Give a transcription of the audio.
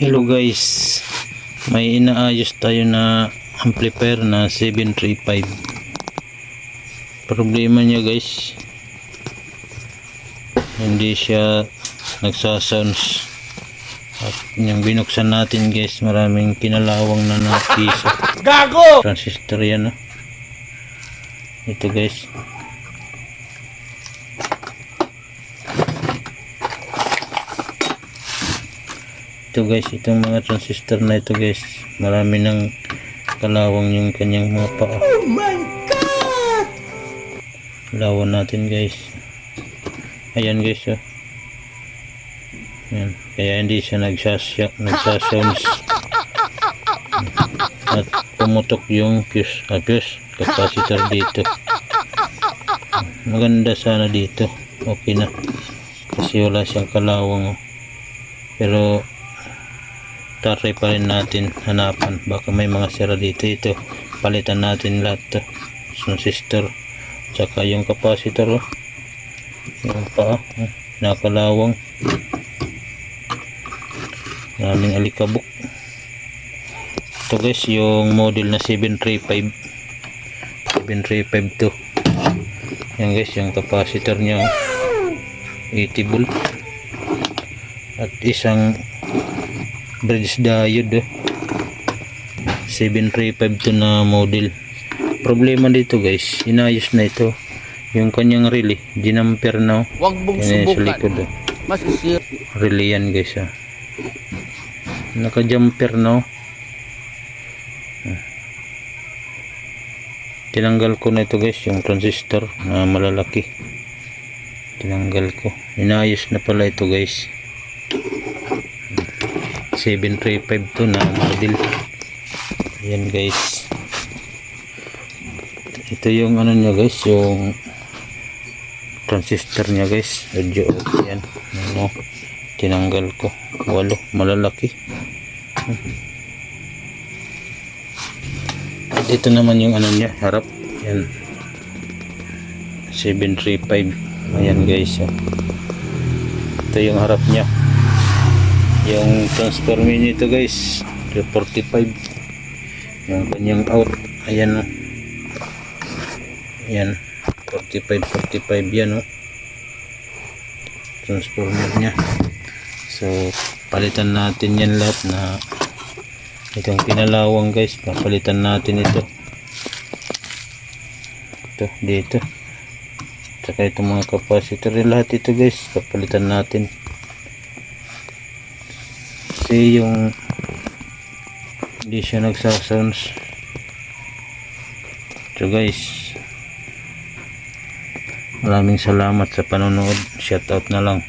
Hello guys, may inaayos tayo na amplifier na 735. Problema niya guys, hindi siya nagsasounds. At yung binuksan natin guys, maraming kinalawang na nakisa. Gago! Transistor yan ah. Ito guys. Ito guys, itong mga transistor na ito guys, marami ng kalawang yung kanyang mga paa. Oh my God! Lawan natin guys. Ayan guys oh. Ayan. Kaya hindi siya nagsasya, nagsasounds. At pumutok yung fuse, ah, fuse capacitor dito. Maganda sana dito. Okay na. Kasi wala siyang kalawang. oh. Pero tatry pa rin natin hanapan. Baka may mga sira dito. Ito. Palitan natin lahat to. Transistor. Tsaka yung capacitor. Oh. Yung pa. Oh. Nakalawang. Maraming alikabok. Ito guys, yung model na 735. 735 to. Yan guys, yung capacitor niya. oh. 80 volt. At isang bridge diode. Oh. 735 to na model. Problema dito guys, inayos na ito. Yung kanyang relay, dinamper na. oh. Huwag mong Yan yung sa likod. subukan. Oh. Masisir. relay yan guys ah. naka jumper no tinanggal ko na ito guys yung transistor na malalaki tinanggal ko inayos na pala ito guys 735 to na model yan guys. Ito yung ano niya guys yung transistor niya guys. Audio yan ano tinanggal ko. Walo malalaki. At ito naman yung ano niya harap. Yan 735 ayan guys oh. ito yung harap niya yung transformer nito guys 45 yung kanyang out. Ayan oh. ayan. 45 45 yan oh. Transformer niya. So palitan natin yan lahat na itong kinalawang guys. Papalitan natin ito. Ito dito. Saka itong mga capacitor. Lahat ito guys papalitan natin kasi yung hindi siya nagsasounds so guys maraming salamat sa panonood. Shoutout na lang